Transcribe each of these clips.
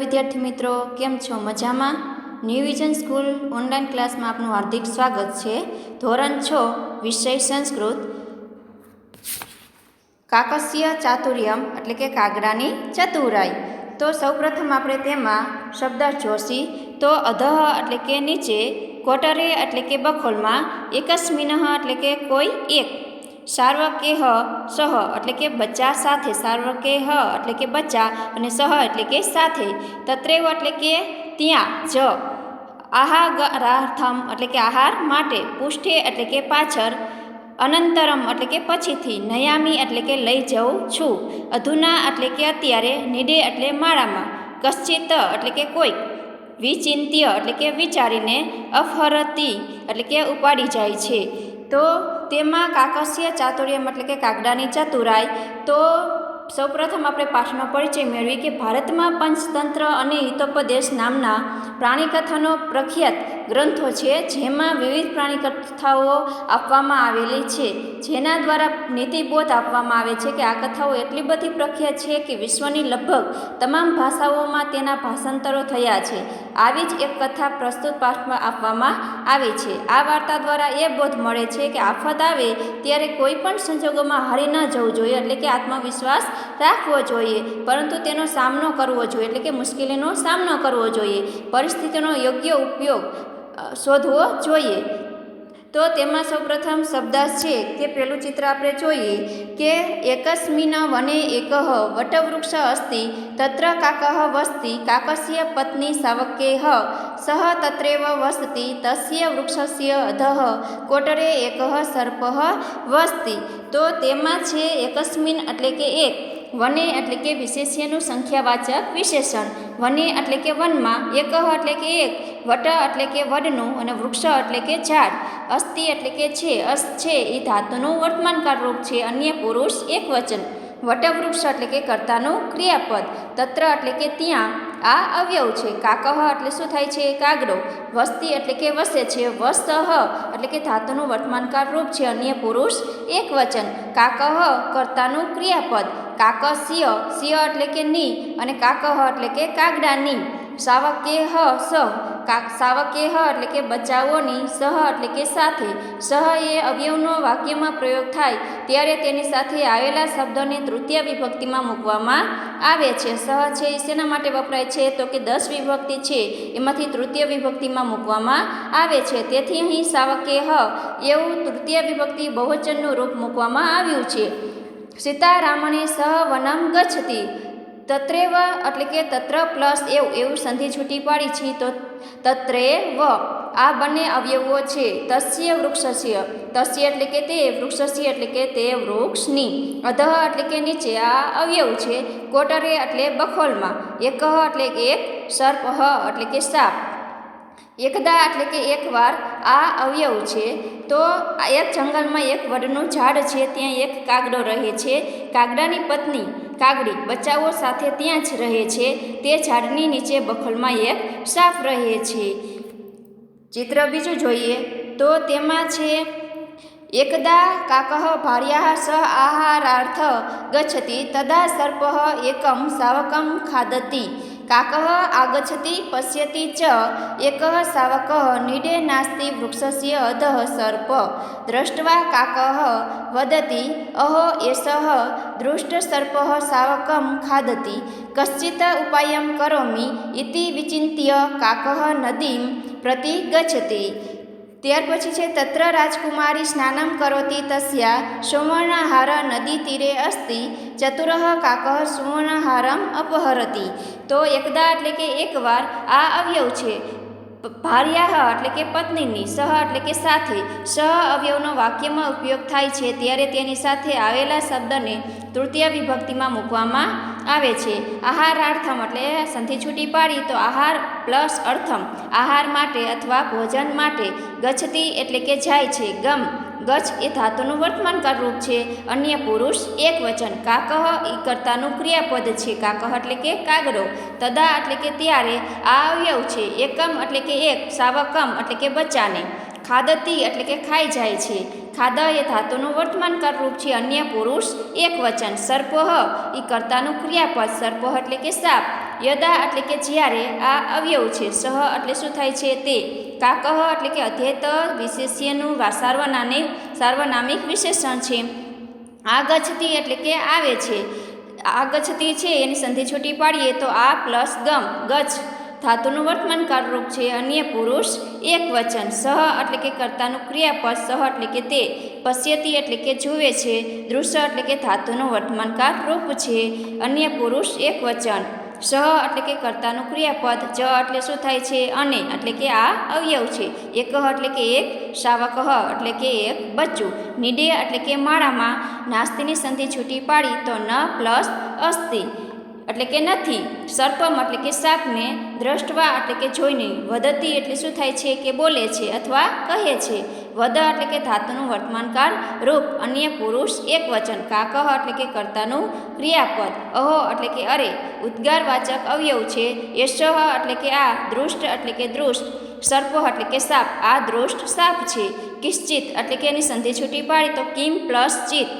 વિદ્યાર્થી મિત્રો, કેમ છો? મજામાં? ન્યૂ વિઝન સ્કૂલ ઓનલાઈન ક્લાસમાં આપનું હાર્દિક સ્વાગત છે. ધોરણ છ, વિષય સંસ્કૃત. કાકસ્ય ચાતુર્યમ, એટલે કે કાગડાની ચતુરાઈ. તો સૌપ્રથમ આપણે તેમાં શબ્દ જોશી. તો અધઃ એટલે કે નીચે, કોટરે એટલે કે બખોલમાં, એકસ્મિનઃ એટલે કે કોઈ એક. સાર્વકેહ સહ એટલે કે બચ્ચા સાથે સાર્વકેહ એટલે કે બચ્ચા અને સહ એટલે કે સાથે તત્રેવ એટલે કે ત્યાં જ આહારાર્થમ એટલે કે આહાર માટે પુષ્ઠે એટલે કે પાછળ અનંતરમ એટલે કે પછીથી નયામી એટલે કે લઈ જઉં છું અધુના એટલે કે અત્યારે નિડે એટલે માળામાં કશ્ચિત એટલે કે કોઈક વિચિંત્ય એટલે કે વિચારીને અફહરતી એટલે કે ઉપાડી જાય છે તો તેમાં કાકસ્ય ચાતુર્યમ એટલે કે કાગડાની ચતુરાઈ, તો સૌપ્રથમ આપણે પાઠનો પરિચય મેળવી કે ભારતમાં પંચતંત્ર અને હિતોપદેશ નામના પ્રાણીકથાનો પ્રખ્યાત ગ્રંથો છે, જેમાં વિવિધ પ્રાણીકથાઓ આપવામાં આવેલી છે. જેના દ્વારા નીતિબોધ આપવામાં આવે છે કે આ કથાઓ એટલી બધી પ્રખ્યાત છે કે વિશ્વની લગભગ તમામ ભાષાઓમાં તેના ભાષાંતરો થયા છે. આવી જ એક કથા પ્રસ્તુત પાઠમાં આપવામાં આવી છે. આ વાર્તા દ્વારા એ બોધ મળે છે કે આફત આવે ત્યારે કોઈ પણ સંજોગોમાં હારી ન જવું જોઈએ, એટલે કે આત્મવિશ્વાસ રાખવો જોઈએ. પરંતુ તેનો સામનો કરવો જોઈએ, એટલે કે મુશ્કેલીનો સામનો કરવો જોઈએ. પરિસ્થિતિનો યોગ્ય ઉપયોગ શોધવો જોઈએ. તો તેમાં સૌપ્રથમ શબ્દાસ છે તે પેલું ચિત્ર આપણે જોઈએ કે એકસ્મિન વને એકહ વટવૃક્ષ અસ્તિ, તત્ર કાકહ વસ્તિ કાકસ્ય પત્ની સાવકેહ, સહ તત્રેવ વસતિ, તસ્ય વૃક્ષસ્ય અધઃ, કોટરે એકહ સર્પઃ વસ્તિ. તો તેમાં છે એકસ્મિન એટલે કે એક. વને એટલે કે વિશેષ્યનું સંખ્યાવાચક વિશેષણ. વને એટલે કે વનમાં એકહ એટલે કે એક, વટ એટલે કે વડનું અને વૃક્ષ એટલે કે ઝાડ. અસ્થિ એટલે કે છે અસ છે, એ ધાતુનું વર્તમાનકાળ રૂપ છે, અન્ય પુરુષ એક વચન. વટવૃક્ષ એટલે કે કર્તાનું ક્રિયાપદ. તત્ર એટલે કે ત્યાં આ અવયવ છે. કાકહ એટલે શું થાય છે? કાગડો. વસ્તી એટલે કે વસે છે. વસ્તહ એટલે કે ધાતુનું વર્તમાનકાળ રૂપ છે. અન્ય પુરુષ એક વચન. કાકહ કર્તાનું ક્રિયાપદ. કાકસ્ય. સ્ય એટલે કે ની. અને કાકહ એટલે કે કાગડાની. સાવકેહ સ કાક સાવકેહ એટલે કે બચાવોની સહ એટલે કે સાથે. સહ એ અવયવનો વાક્યમાં પ્રયોગ થાય ત્યારે તેની સાથે આવેલા શબ્દોને તૃતીય વિભક્તિમાં મૂકવામાં આવે છે. સહ છે એ શેના માટે વપરાય છે? તો કે દસ વિભક્તિ છે, એમાંથી તૃતીય વિભક્તિમાં મૂકવામાં આવે છે. તેથી અહીં સાવકેહ એવું તૃતીય વિભક્તિ બહુવચનનું રૂપ મૂકવામાં આવ્યું છે. સીતારામને સહ વનમ ગચ્છતી. તત્રેવ એટલે કે તત્ર પ્લસ એવું એવું સંધિ છૂટી પાડી છે, તો તત્રે વ આ બંને અવયવો છે, તસ્ય વૃક્ષસ્ય. તસ્ય એટલે કે તે, વૃક્ષસ્ય એટલે કે તે વૃક્ષની. અધઃ એટલે કે નીચે આ અવયવ છે, કોટરે એટલે બખોલમાં. એકહ એટલે એક, સર્પ એટલે કે સાપ. એકદા એટલે કે એકવાર આ અવયવ છે, તો એક જંગલમાં એક વડનું ઝાડ છે, ત્યાં એક કાગડો રહે છે. કાગડાની પત્ની કાગડી બચ્ચાઓ સાથે ત્યાં જ રહે છે. તે ઝાડની નીચે બખોલમાં એક સાફ રહે છે. ચિત્ર બીજું જોઈએ તો તેમાં છે, એકદા કાકહ ભાર્યા સહ આહારાર્થ ગચ્છતિ, તદા સર્પ એકમ સાવકમ ખાદતી. કાકઃ આગચ્છતિ પશ્યતિ ચ એક શાવક નીડે નાસ્તિ વૃક્ષસ્ય અધઃ સર્પ દ્રષ્ટવા કાક વદતિ અહો એષઃ દૃષ્ટસર્પः શાવકં ખાદતિ કશ્ચિત ઉપાયં કરોમી ઇતિ વિચિંત્ય કાક નદીમ પ્રતિ ગચ્છતિ ત્યાર પછી છે તત્ર રાજકુમારી સ્નાનમ કરોતી તસ્યા સુવર્ણહાર નદી તીરે અસ્તિ ચતુરઃ કાક સુવર્ણહારમ અપહરતી. તો એકદા એટલે કે એકવાર આ અવયવ છે. ભાર્યા એટલે કે પત્નીની, સહ એટલે કે સાથે. સહ અવયવનો વાક્યમાં ઉપયોગ થાય છે ત્યારે તેની સાથે આવેલા શબ્દને તૃતીય વિભક્તિમાં મૂકવામાં આવે છે. આહારાર્થમ એટલે સંધિ છૂટી પાડી તો આહાર પ્લસ અર્થમ. આહાર માટે અથવા ભોજન માટે ગચ્છતી એટલે કે જાય છે. ગમ. ગચ્છ એ ધાતુનું વર્તમાનકાળ રૂપ છે. અન્ય પુરુષ એક વચન. કાકહ એ કર્તાનું ક્રિયાપદ છે. કાકહ એટલે કે કાગડો. તદા એટલે કે ત્યારે. આ અવયવ છે. એકમ એટલે કે એક. સાવકમ એટલે કે બચ્ચાને ખાદતી એટલે કે ખાઈ જાય છે. ખાદ એ ધાતુનું વર્તમાનકાળ રૂપ છે. અન્ય પુરુષ એક વચન, સર્પહ. એ કર્તાનું ક્રિયાપદ, સર્પહ એટલે કે સાપ. યદા એટલે કે જ્યારે આ અવયવ છે. સહ એટલે શું થાય છે તે? કાકહ એટલે કે અધ્યેત વિશેષ્યનું વા- સાર્વનામિક સાર્વનામિક વિશેષણ છે. આગછતી એટલે કે આવે છે. આગચ્છતી છે, એની સંધિ છૂટી પાડીએ તો આ પ્લસ ગમ, ગચ્છ. ધાતુનું વર્તમાનકાર રૂપ છે. અન્ય પુરુષ એક વચન, સહ એટલે કે કર્તાનું ક્રિયાપદ, સહ એટલે કે તે, પશ્યતી એટલે કે જુએ છે. દૃશ્ય એટલે કે ધાતુનું વર્તમાન રૂપ છે. અન્ય પુરુષ એક વચન, સહ એટલે કે કર્તાનું ક્રિયાપદ, જ એટલે શું થાય છે? અને એટલે કે આ અવયવ છે. એકહ એટલે કે એક શાવકહ એટલે કે એક બચ્ચું. નિડે એટલે કે માળામાં. નાસ્તીની સંધિ છૂટી પાડી તો ન પ્લસ અસ્તિ. એટલે કે નથી સર્પમ એટલે કે સાપને દ્રષ્ટવા એટલે કે જોઈને વદતી એટલે શું થાય છે કે બોલે છે અથવા કહે છે વદ એટલે કે ધાતુનું વર્તમાનકાળ રૂપ અન્ય પુરુષ એક વચન કાકહ એટલે કે કર્તાનું ક્રિયાપદ અહો એટલે કે અરે ઉદ્ગારવાચક અવયવ છે યશહ એટલે કે આ દૃષ્ટ એટલે કે દૃષ્ટ સર્પ એટલે કે સાપ આ દૃષ્ટ સાપ છે કિશ્ચિત એટલે કે એની સંધિ છૂટી પાડી તો કિમ પ્લસ ચિત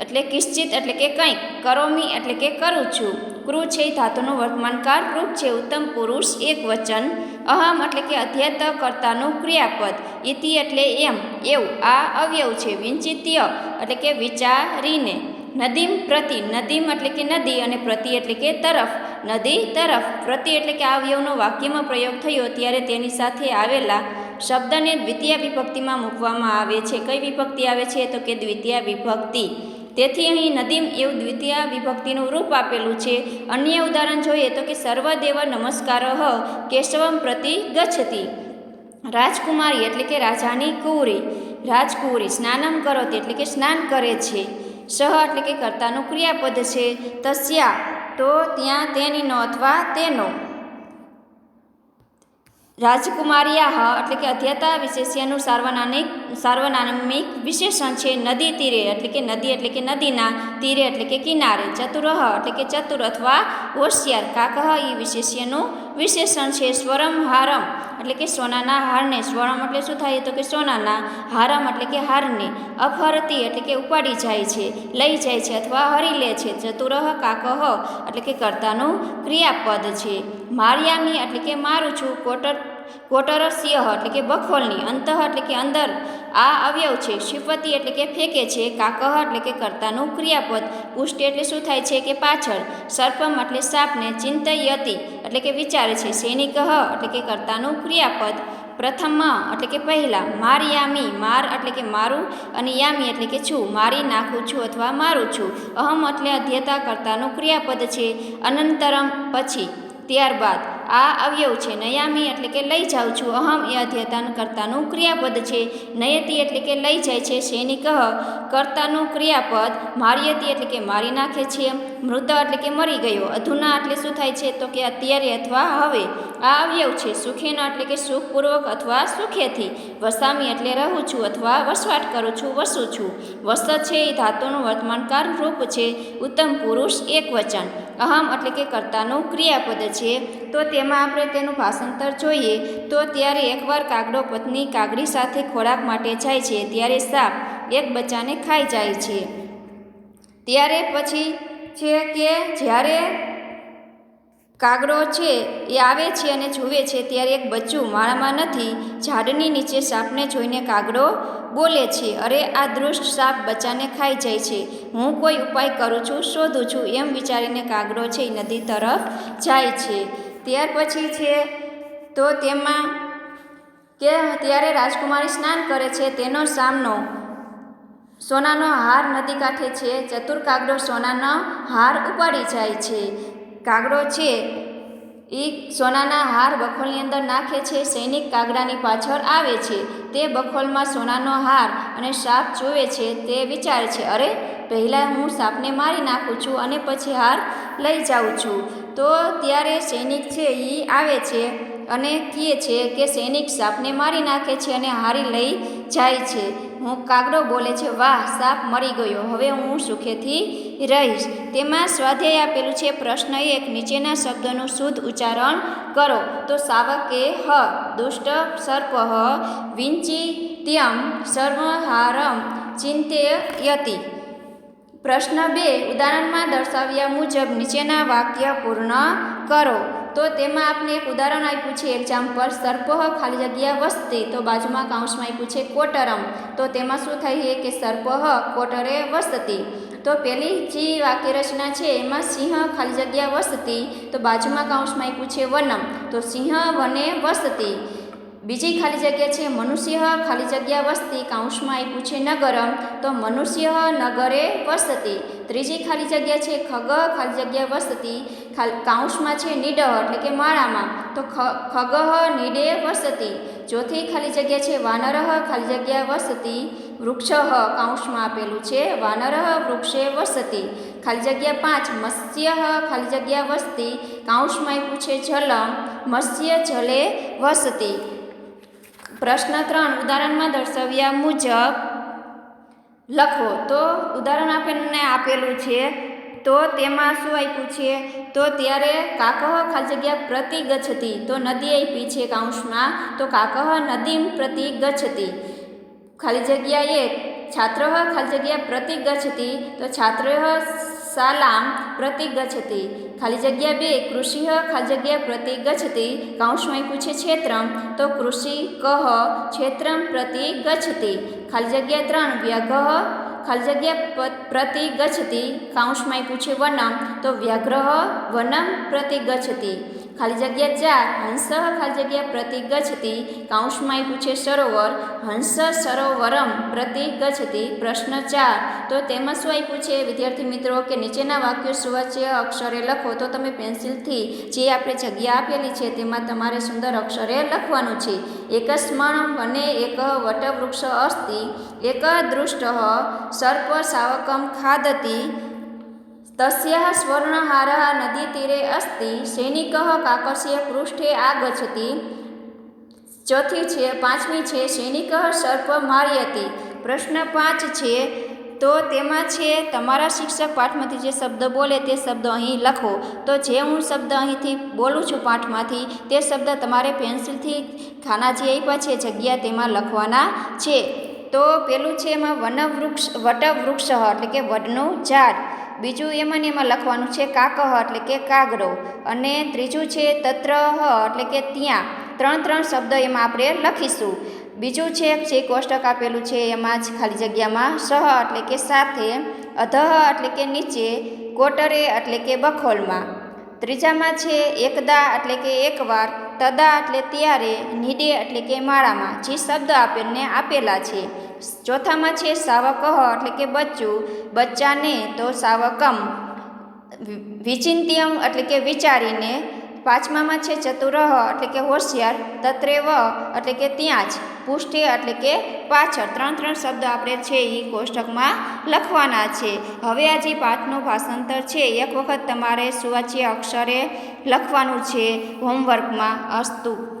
એટલે કિશ્ચિત એટલે કે કંઈક, કરોમી એટલે કે કરું છું. ક્રુ છે ધાતુનું વર્તમાનકાર રૂપ છે ઉત્તમ પુરુષ, એક વચન. અહમ એટલે કે અધ્યત કર્તાનું ક્રિયાપદ. ઇતિ એટલે એમ, એવું, આ અવયવ છે, વિંચિત્ય એટલે કે વિચારીને. નદીમ પ્રતિ, નદીમ એટલે કે નદી અને પ્રતિ એટલે કે તરફ. નદી, તરફ, પ્રતિ એટલે કે આ અવયવનો વાક્યમાં પ્રયોગ થયો ત્યારે તેની સાથે આવેલા શબ્દને દ્વિતીય વિભક્તિમાં મૂકવામાં આવે છે. કઈ વિભક્તિ આવે છે? તો કે દ્વિતીય વિભક્તિ. તેથી અહીં નદીમ એવું દ્વિતીય વિભક્તિનું રૂપ આપેલું છે. અન્ય ઉદાહરણ જોઈએ તો કે સર્વદેવ નમસ્કાર કેશવમ પ્રતિ ગચ્છતી. રાજકુમારી એટલે કે રાજાની કુંવરી રાજકુંવરી સ્નાનમ કરોતી એટલે કે સ્નાન કરે છે. સહ એટલે કે કર્તાનું ક્રિયાપદ છે. તસ્યા તો ત્યાં તેનીનો અથવા તેનો. રાજકુમારિયા એટલે કે અધ્યતા વિશેષ્યનું સાર્વનામિક સાર્વનામિક વિશેષણ છે નદી તીરે, એટલે કે નદી એટલે કે નદીના તીરે એટલે કે કિનારે, ચતુરહ એટલે કે ચતુર અથવા હોશિયાર કાકહ એ વિશેષ્યનું વિશેષણ છે સ્વરમ હારમ, એટલે કે સોનાના હારને. સ્વરમ એટલે શું થાય? તો કે સોનાના હારમ એટલે કે હારને. અપહરતી એટલે કે ઉપાડી જાય છે, લઈ જાય છે અથવા હરી લે છે. ચતુરહ કાકહ એટલે કે કર્તાનું ક્રિયાપદ છે. મારિયામી એટલે કે મારું છું. કોટર, કોટરસ્ય એટલે કે બખોલની. અંતઃ એટલે કે અંદર. આ અવયવ છે. શિપતિ એટલે કે ફેંકે છે, કાકહ એટલે કે કર્તાનું ક્રિયાપદ. પુષ્ટિ એટલે શું થાય છે કે પાછળ. સર્પમ એટલે સાપને ચિંતયતી એટલે કે વિચારે છે. સૈનિકહ એટલે કે કર્તાનું ક્રિયાપદ. પ્રથમ એટલે કે પહેલાં. માર યામી માર એટલે કે મારું અને યામી એટલે કે છું. મારી નાખું છું અથવા મારું છું. અહમ એટલે અધ્યતા કર્તાનું ક્રિયાપદ છે. અનંતરમ પછી. ત્યારબાદ. આ અવયવ છે. નયામી એટલે કે લઈ જાઉં છું. અહમ એ અધ્યતાન કર્તાનું ક્રિયાપદ છે. નયતી એટલે કે લઈ જાય છે. શેની કહ કર્તાનું ક્રિયાપદ માર્યતી એટલે કે મારી નાખે છે. મૃત એટલે કે મરી ગયો. અધુના એટલે શું થાય છે? તો કે અત્યારે અથવા હવે. આ અવયવ છે. સુખેના એટલે કે સુખપૂર્વક અથવા સુખેથી. વસામી એટલે રહું છું અથવા વસવાટ કરું છું, વસું છું. વસ છે એ ધાતુનું વર્તમાનકાર રૂપ છે. ઉત્તમ પુરુષ એક વચન. અહમ એટલે કે કર્તાનું ક્રિયાપદ છે. તો તેમાં આપણે તેનું ભાષાંતર જોઈએ. તો ત્યારે એકવાર કાગડો પત્ની કાગડી સાથે ખોરાક માટે જાય છે, ત્યારે સાપ એક બચ્ચાને ખાઈ જાય છે. ત્યારે પછી છે કે જ્યારે કાગડો છે એ આવે છે અને જુએ છે ત્યારે એક બચ્ચું માળામાં નથી, ઝાડની નીચે સાપને જોઈને કાગડો બોલે છે, અરે, આ દૃષ્ટ સાપ બચ્ચાને ખાઈ જાય છે. હું કોઈ ઉપાય કરું છું? શોધું છું. એમ વિચારીને કાગડો છે એ નદી તરફ જાય છે. ત્યાર પછી છે તો તેમાં કે ત્યારે રાજકુમારી સ્નાન કરે છે, તેનો સામનો સોનાનો હાર નદી કાંઠે છે. ચતુર કાગડો સોનાનો હાર ઉપાડી જાય છે. કાગડો છે. એ સોનાના હાર બખોલની અંદર નાખે છે. સૈનિક કાગડાની પાછળ આવે છે. તે બખોલમાં સોનાનો હાર અને સાપ જોવે છે. તે વિચારે છે, અરે, પહેલાં હું સાપને મારી નાખું છું અને પછી હાર લઈ જાઉં છું. તો ત્યારે સૈનિક છે એ આવે છે. અને કહે છે કે સૈનિક સાપને મારી નાખે છે અને હારી લઈ જાય છે. હું કાગડો બોલે છે, વાહ, સાપ મરી ગયો. હવે હું સુખેથી રહીશ. તેમાં સ્વાધ્યાય આપેલું છે, પ્રશ્ન એક, નીચેના શબ્દનું શુદ્ધ ઉચ્ચારણ કરો. તો સાવકે હ, દુષ્ટ સર્પ હ, વિંચિત્યમ સર્વહારમ ચિંતયતી. પ્રશ્ન બે, ઉદાહરણમાં દર્શાવ્યા મુજબ નીચેના વાક્ય પૂર્ણ કરો. તો તેમાં આપણે એક ઉદાહરણ આપ્યું છે. એક્ઝામ્પલ સર્પ ખાલી જગ્યા વસ્તી, તો બાજુમાં કાઉન્સમાં આપ્યું છે કોટરમ. તો તેમાં શું છે કે સર્પ કોટરે વસતી. તો પેલી જે વાક્ય રચના છે એમાં સિંહ ખાલી જગ્યા વસતી, તો બાજુમાં કાઉન્સમાં આપ્યું છે વનમ. તો સિંહ વને વસતી. બીજી ખાલી જગ્યા છે મનુષ્ય ખાલી જગ્યા વસતી, કાંસમાં આપ્યું છે નગરમ, તો મનુષ્ય નગરે વસતી. ત્રીજી ખાલી જગ્યા છે ખગ, ખાલી જગ્યા વસતી. કાઉન્સમાં છે નીડહ, એટલે કે માળામાં, તો ખગહ નીડે વસતી. ચોથી ખાલી જગ્યા છે વાનરહ ખાલી જગ્યા વસતી. વૃક્ષ, કાંસમાં આપેલું છે વાનરહ વૃક્ષે વસતી. ખાલી જગ્યા પાંચ, મત્સ્ય ખાલી જગ્યા વસતી. કાંસમાં આપ્યું છે જલમ, મત્સ્ય જલે વસતી. પ્રશ્ન ત્રણ ઉદાહરણમાં દર્શાવ્યા મુજબ લખો, તો ઉદાહરણ આપણને આપેલું છે, તો તેમાં શું આપ્યું છે? તો ત્યારે કાકહ ખાલી જગ્યા પ્રતિ ગચ્છતી, તો નદી આપી છે કાઉન્સમાં તો કાકહ નદીમ પ્રતિ ગચ્છતી. ખાલી જગ્યા એક છાત્ર ખાલી જગ્યા પ્રતિ ગચ્છતી, તો છાત્ર શાલામ પ્રતિ ગચ્છતિ ખાલી જગ્યા બે કૃષિ ખાલી જગ્યા પ્રતિ ગચ્છતિ કાઉન્સમાં પૂછે ક્ષેત્રમ તો કૃષિ કહ ક્ષેત્રમ પ્રતિ ગચ્છતિ ખાલી જગ્યા ત્રણ વ્યઘ ખાલી જગ્યા પ્રતિ ગચ્છતિ કાઉન્સમાં પૂછે વનમ તો વ્યાઘ્રહ વનમ પ્રતિ ગચ્છતી ખાલી જગ્યા ચાર હંસ ખાલી જગ્યા પ્રતિ ગચ્છતી કાઉન્સમાં આપ્યું સરોવર, હંસ સરોવરમ પ્રતિ ગચ્છતી પ્રશ્ન ચાર. તો તેમાં શું આપ્યું છે વિદ્યાર્થી મિત્રો, કે નીચેના વાક્યો સુવાચ્ય અક્ષરે લખો, તો તમે પેન્સિલથી જે આપણે જગ્યા આપેલી છે, તેમાં તમારે સુંદર અક્ષરે લખવાનું છે. એકસ્મણ વને એક વટવૃક્ષ અસ્તિ, એક દૃષ્ટ સર્પ શાવકમ ખાદતી તસ્યાः સ્વર્ણહારः નદીતીરે અસ્તિ સૈનિકઃ કાકસ્ય પૃષ્ઠે આગચ્છતિ ચોથી છે પાંચમી છે સૈનિકઃ સર્પ માર્યતી પ્રશ્ન પાંચ છે તો તેમાં છે તમારા શિક્ષક પાઠમાંથી જે શબ્દ બોલે તે શબ્દ અહીં લખો તો જે હું શબ્દ અહીંથી બોલું છું પાઠમાંથી તે શબ્દ તમારે પેન્સિલથી ખાના જે આપ્યા છે, જગ્યા તેમાં લખવાના છે। તો પેલું છે એમાં વનવૃક્ષ, વટવૃક્ષ, એટલે કે વડનું ઝાડ। બીજું એમાં ને એમાં લખવાનું છે કાકહ એટલે કે કાગરો અને ત્રીજું છે તત્રહ એટલે કે ત્યાં. ત્રણ ત્રણ શબ્દ એમાં આપણે લખીશું. બીજું છે જે કોષ્ટક આપેલું છે એમાં જ ખાલી જગ્યામાં સહ એટલે કે સાથે અધહ એટલે કે નીચે, કોટરે એટલે કે બખોલમાં. ત્રીજામાં છે એકદા એટલે કે એકવાર, તદા એટલે ત્યારે, નીડે એટલે કે માળામાં, જે શબ્દ આપણને આપેલા છે. ચોથામાં છે સાવકહ એટલે કે બચ્ચું, બચ્ચાને તો સાવકમ વિચિંત્યમ એટલે કે વિચારીને પાંચમામાં છે ચતુરહ, એટલે કે હોશિયાર, તત્રેવ, એટલે કે ત્યાં જ. પુષ્ટિ, એટલે કે પાછળ. ત્રણ ત્રણ શબ્દ આપણે છે એ કોષ્ટકમાં લખવાના છે. હવે આ જે પાઠનું ભાષાંતર છે, એક વખત તમારે સુવાચ્ય અક્ષરે લખવાનું છે, હોમવર્કમાં અસ્તુ.